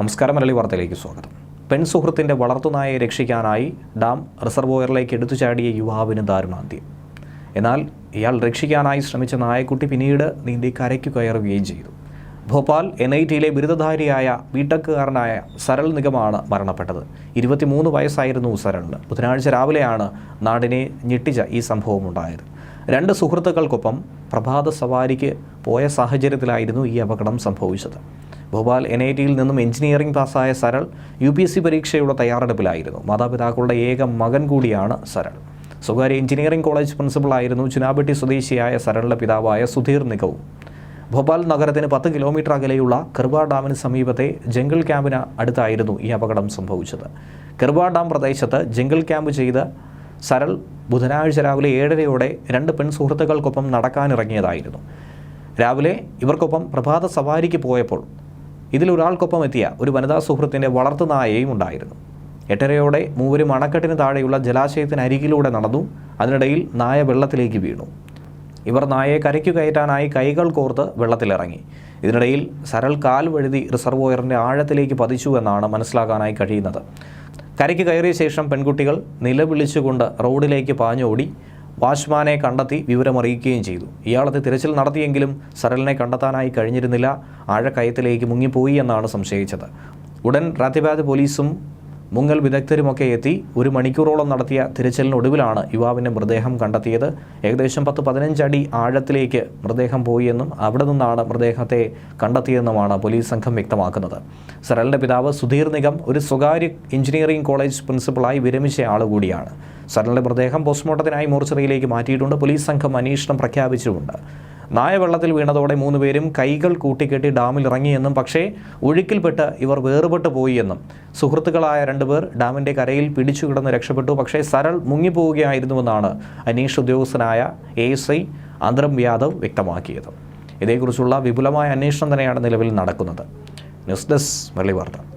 നമസ്കാരം മലയാളി വാർത്തയിലേക്ക് സ്വാഗതം. പെൺ സുഹൃത്തിന്റെ വളർത്തുനായെ രക്ഷിക്കാനായി ഡാം റിസർവോയറിലേക്ക് എടുത്തു ചാടിയ യുവാവിന് ദാരുണാന്ത്യം. എന്നാൽ ഇയാൾ രക്ഷിക്കാനായി ശ്രമിച്ച നായക്കുട്ടി പിന്നീട് നീന്തി കരയ്ക്കു കയറുകയും ചെയ്തു. ഭോപ്പാൽ എൻ ഐ ടിയിലെ ബിരുദധാരിയായ ബിടെക്കുകാരനായ സരൾ നിഗമാണ് മരണപ്പെട്ടത്. ഇരുപത്തിമൂന്ന് വയസ്സായിരുന്നു സരളിന്. ബുധനാഴ്ച രാവിലെയാണ് നാടിനെ ഞെട്ടിച്ച ഈ സംഭവം ഉണ്ടായത് രണ്ട് സുഹൃത്തുക്കൾക്കൊപ്പം പ്രഭാത സവാരിക്ക് പോയ സാഹചര്യത്തിലായിരുന്നു ഈ അപകടം സംഭവിച്ചത്. ഭോപ്പാൽ എൻ ഐ ടിയിൽ നിന്നും എഞ്ചിനീയറിംഗ് പാസ്സായ Saral U P S C പരീക്ഷയുടെ തയ്യാറെടുപ്പിലായിരുന്നു. മാതാപിതാക്കളുടെ ഏക മകൻ കൂടിയാണ് സരൾ. സ്വകാര്യ എഞ്ചിനീയറിംഗ് കോളേജ് പ്രിൻസിപ്പളായിരുന്നു ചുനാബെട്ടി സ്വദേശിയായ സരളിന്റെ പിതാവായ സുധീർ നിഗവും. ഭോപാൽ നഗരത്തിന് പത്ത് കിലോമീറ്റർ അകലെയുള്ള കെർബ ഡാമിന് സമീപത്തെ ജംഗിൾ ക്യാമ്പിന് അടുത്തായിരുന്നു ഈ അപകടം സംഭവിച്ചത്. കെർബ ഡാം പ്രദേശത്ത് ജംഗിൾ ക്യാമ്പ് ചെയ്ത് സരൾ ബുധനാഴ്ച രാവിലെ ഏഴരയോടെ രണ്ട് പെൺ സുഹൃത്തുക്കൾക്കൊപ്പം നടക്കാനിറങ്ങിയതായിരുന്നു. രാവിലെ ഇവർക്കൊപ്പം പ്രഭാത സവാരിക്ക് പോയപ്പോൾ ഇതിലൊരാൾക്കൊപ്പം എത്തിയ ഒരു വനിതാ സുഹൃത്തിന്റെ വളർത്തുനായയും ഉണ്ടായിരുന്നു. എട്ടരയോടെ മൂവരും അണക്കെട്ടിന് താഴെയുള്ള ജലാശയത്തിന് അരികിലൂടെ നടന്നു അതിനിടയിൽ നായ വെള്ളത്തിലേക്ക് വീണു. ഇവർ നായയെ കരയ്ക്കു കയറ്റാനായി കൈകൾ കോർത്ത് വെള്ളത്തിലിറങ്ങി. ഇതിനിടയിൽ സരൾ കാൽ വഴുതി റിസർവോയറിന്റെ ആഴത്തിലേക്ക് പതിച്ചു എന്നാണ് മനസ്സിലാക്കാനായി കഴിയുന്നത്. കരയ്ക്ക് കയറിയ ശേഷം പെൺകുട്ടികൾ നിലവിളിച്ചുകൊണ്ട് റോഡിലേക്ക് പാഞ്ഞോടി. വാച്ച്മാനെ കണ്ടെത്തി വിവരമറിയിക്കുകയും ചെയ്തു. ഇയാളത്തെ തിരച്ചിൽ നടത്തിയെങ്കിലും സരലിനെ കണ്ടെത്താനായി കഴിഞ്ഞിരുന്നില്ല. ആഴക്കയത്തിലേക്ക് മുങ്ങിപ്പോയി എന്നാണ് സംശയിച്ചത്. ഉടൻ റാത്തിബാദ് പോലീസും മുങ്ങൽ വിദഗ്ധരുമൊക്കെ എത്തി ഒരു മണിക്കൂറോളം നടത്തിയ തിരച്ചിലിനൊടുവിലാണ് യുവാവിന്റെ മൃതദേഹം കണ്ടെത്തിയത്. ഏകദേശം പത്ത് പതിനഞ്ചടി ആഴത്തിലേക്ക് മൃതദേഹം പോയിയെന്നും അവിടെ നിന്നാണ് മൃതദേഹത്തെ കണ്ടെത്തിയെന്നുമാണ് പോലീസ് സംഘം വ്യക്തമാക്കുന്നത്. സരലിന്റെ പിതാവ് സുധീർ നിഗം ഒരു സ്വകാര്യ എഞ്ചിനീയറിംഗ് കോളേജ് പ്രിൻസിപ്പളായി വിരമിച്ച ആളുകൂടിയാണ് സരലിന്റെ മൃതദേഹം പോസ്റ്റ്മോർട്ടത്തിനായി മോർച്ചറിയിലേക്ക് മാറ്റിയിട്ടുണ്ട്. പോലീസ് സംഘം അന്വേഷണം പ്രഖ്യാപിച്ചിട്ടുണ്ട്. നായ വെള്ളത്തിൽ വീണതോടെ മൂന്നുപേരും കൈകൾ കൂട്ടിക്കെട്ടി ഡാമിൽ ഇറങ്ങിയെന്നും പക്ഷേ ഒഴുക്കിൽപ്പെട്ട് ഇവർ വേറുപെട്ട് പോയിയെന്നും. സുഹൃത്തുക്കളായ രണ്ടുപേർ ഡാമിന്റെ കരയിൽ പിടിച്ചു കിടന്ന് രക്ഷപ്പെട്ടു. പക്ഷേ സരൾ മുങ്ങിപ്പോവുകയായിരുന്നുവെന്നാണ് അനീഷ് ഉദ്യോഗസ്ഥനായ എ എസ് ഐ അന്തരം യാദവ് വ്യക്തമാക്കിയത്. ഇതേക്കുറിച്ചുള്ള വിപുലമായ അന്വേഷണം തന്നെയാണ് നിലവിൽ നടക്കുന്നത്. ന്യൂസ് ഡെസ്ക് മുരളി വാർത്ത